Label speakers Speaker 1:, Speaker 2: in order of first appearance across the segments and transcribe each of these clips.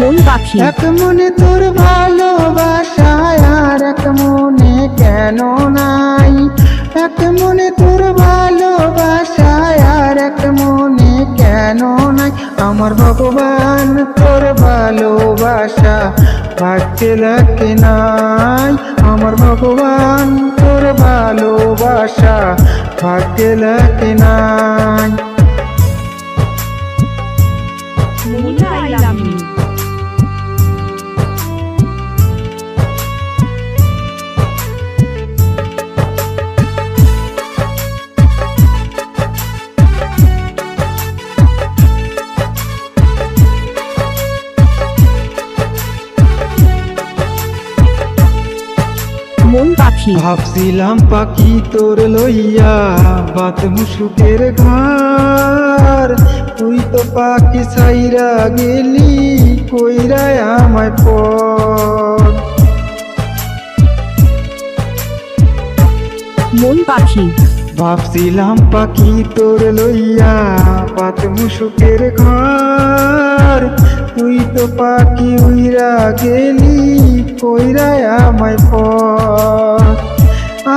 Speaker 1: মন পাখি
Speaker 2: এক মনে তোর ভালোবাসায় আর এক মনে কেন নাই? এক মনে তোর ভালোবাসায় আর এক মনে কেন নাই? আমার ভগবান তোর ভালোবাসা ভাগ্যে লাগে নাই। আমার ভগবান তোর ভালোবাসা ভাগ্যে লাগে নাই।
Speaker 1: মন পাখি।
Speaker 2: ভাবছিলাম পাখি তোর লইয়া বাত মুসুকের ঘর তুই তো পাখি সাইরা গেলি কইরা আমায় পর।
Speaker 1: মন পাখি।
Speaker 2: ভাবছিলাম পাখি তোর লইয়া পাত মুসুকের ঘর তুই তো পাখি উইরা গেলি কইরা আমায়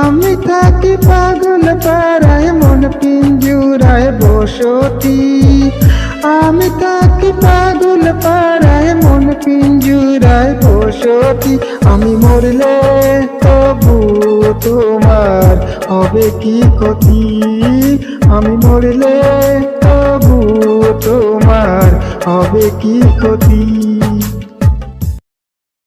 Speaker 2: আমি থাকি পাগল পাড়ায়, মন পিঞ্জুরায় বসতি। আমি থাকি পাগল পাড়ায়, মন পিঞ্জুরায় বসতি। আমি মরলে তবু তোমার হবে কি ক্ষতি? আমি মরলে তবু তোমার হবে কি ক্ষতি?